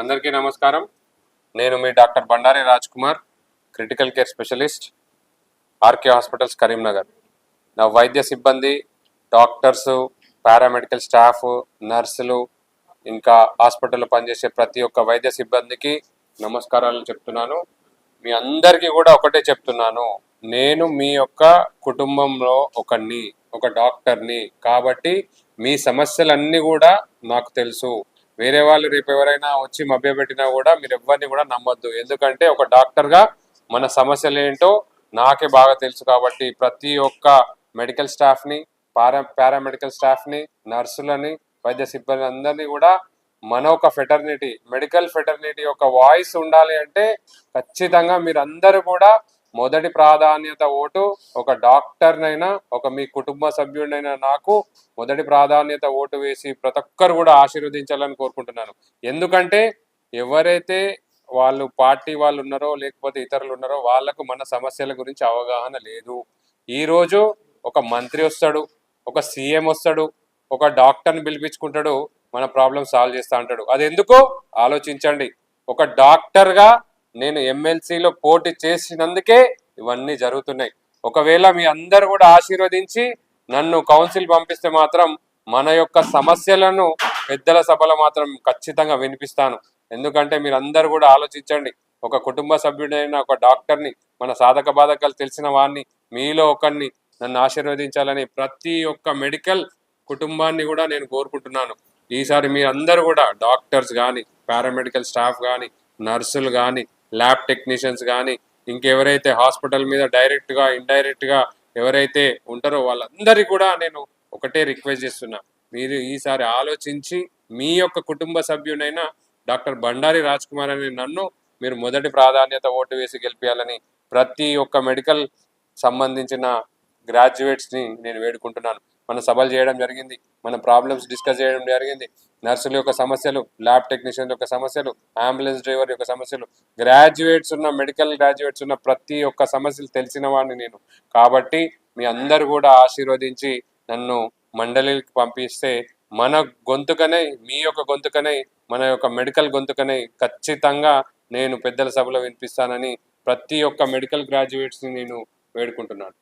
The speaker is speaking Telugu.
అందరికీ నమస్కారం. నేను మీ doctor Bandari Raj Kumar critical care specialist RK hospitals Karimnagar. నా వైద్య సిబ్బంది డాక్టర్స్ పారామెడికల్ స్టాఫ్ నర్సులు ఇంకా హాస్పిటల్లో పనిచేసే ప్రతి ఒక్క వైద్య సిబ్బందికి నమస్కారాలు చెప్తున్నాను. మీ అందరికీ కూడా ఒకటే చెప్తున్నాను. నేను మీ యొక్క కుటుంబంలో ఒకని ఒక డాక్టర్ని. కాబట్టి మీ సమస్యలన్నీ కూడా నాకు తెలుసు. వేరే వాళ్ళు రేపు ఎవరైనా వచ్చి మభ్యపెట్టినా కూడా మీరు ఎవరిని కూడా నమ్మొద్దు. ఎందుకంటే ఒక డాక్టర్గా మన సమస్యలు ఏంటో నాకే బాగా తెలుసు కాబట్టి ప్రతి ఒక్క మెడికల్ స్టాఫ్ని పారా పారామెడికల్ స్టాఫ్ని నర్సులని వైద్య సిబ్బంది అందరినీ కూడా మన ఒక ఫెటర్నిటీ మెడికల్ ఫెటర్నిటీ యొక్క వాయిస్ ఉండాలి అంటే ఖచ్చితంగా మీరందరూ కూడా మొదటి ప్రాధాన్యత ఓటు ఒక డాక్టర్నైనా ఒక మీ కుటుంబ సభ్యుడినైనా నాకు మొదటి ప్రాధాన్యత ఓటు వేసి ప్రతి ఒక్కరు కూడా ఆశీర్వదించాలని కోరుకుంటున్నాను. ఎందుకంటే ఎవరైతే వాళ్ళు పార్టీ వాళ్ళు ఉన్నారో లేకపోతే ఇతరులు ఉన్నారో వాళ్ళకు మన సమస్యల గురించి అవగాహన లేదు. ఈరోజు ఒక మంత్రి వస్తాడు ఒక సీఎం వస్తాడు ఒక డాక్టర్ని పిలిపించుకుంటాడు మన ప్రాబ్లం సాల్వ్ చేస్తా అంటాడు. అది ఎందుకు ఆలోచించండి. ఒక డాక్టర్గా నేను ఎమ్మెల్సీలో పోటీ చేసినందుకే ఇవన్నీ జరుగుతున్నాయి. ఒకవేళ మీ అందరు కూడా ఆశీర్వదించి నన్ను కౌన్సిల్ పంపిస్తే మాత్రం మన యొక్క సమస్యలను పెద్దల సభలో మాత్రం ఖచ్చితంగా వినిపిస్తాను. ఎందుకంటే మీరందరూ కూడా ఆలోచించండి. ఒక కుటుంబ సభ్యుడైన ఒక డాక్టర్ని మన సాధక బాధకాలు తెలిసిన వాడిని మీలో ఒకరిని నన్ను ఆశీర్వదించాలని ప్రతి ఒక్క మెడికల్ కుటుంబాన్ని కూడా నేను కోరుకుంటున్నాను. ఈసారి మీరందరూ కూడా డాక్టర్స్ కానీ పారామెడికల్ స్టాఫ్ కానీ నర్సులు కానీ ల్యాబ్ టెక్నీషియన్స్ కానీ ఇంకెవరైతే హాస్పిటల్ మీద డైరెక్ట్గా ఇండైరెక్ట్గా ఎవరైతే ఉంటారో వాళ్ళందరికీ కూడా నేను ఒకటే రిక్వెస్ట్ చేస్తున్నా. మీరు ఈసారి ఆలోచించి మీ యొక్క కుటుంబ సభ్యునైనా డాక్టర్ బండారి రాజ్ కుమార్ అని నన్ను మీరు మొదటి ప్రాధాన్యత ఓటు వేసి గెలిపించాలని ప్రతి ఒక్క మెడికల్ సంబంధించిన గ్రాడ్యుయేట్స్ని నేను వేడుకుంటున్నాను. మన సభలు చేయడం జరిగింది మన ప్రాబ్లమ్స్ డిస్కస్ చేయడం జరిగింది. నర్సుల యొక్క సమస్యలు ల్యాబ్ టెక్నీషియన్ యొక్క సమస్యలు అంబులెన్స్ డ్రైవర్ యొక్క సమస్యలు గ్రాడ్యుయేట్స్ ఉన్న మెడికల్ గ్రాడ్యుయేట్స్ ఉన్న ప్రతి ఒక్క సమస్యలు తెలిసిన వాడిని నేను. కాబట్టి మీ అందరు కూడా ఆశీర్వదించి నన్ను మండలికి పంపిస్తే మన గొంతుకనే మీ యొక్క గొంతుకనే మన యొక్క మెడికల్ గొంతుకనే ఖచ్చితంగా నేను పెద్దల సభలో వినిపిస్తానని ప్రతి ఒక్క మెడికల్ గ్రాడ్యుయేట్స్ని నేను వేడుకుంటున్నాను.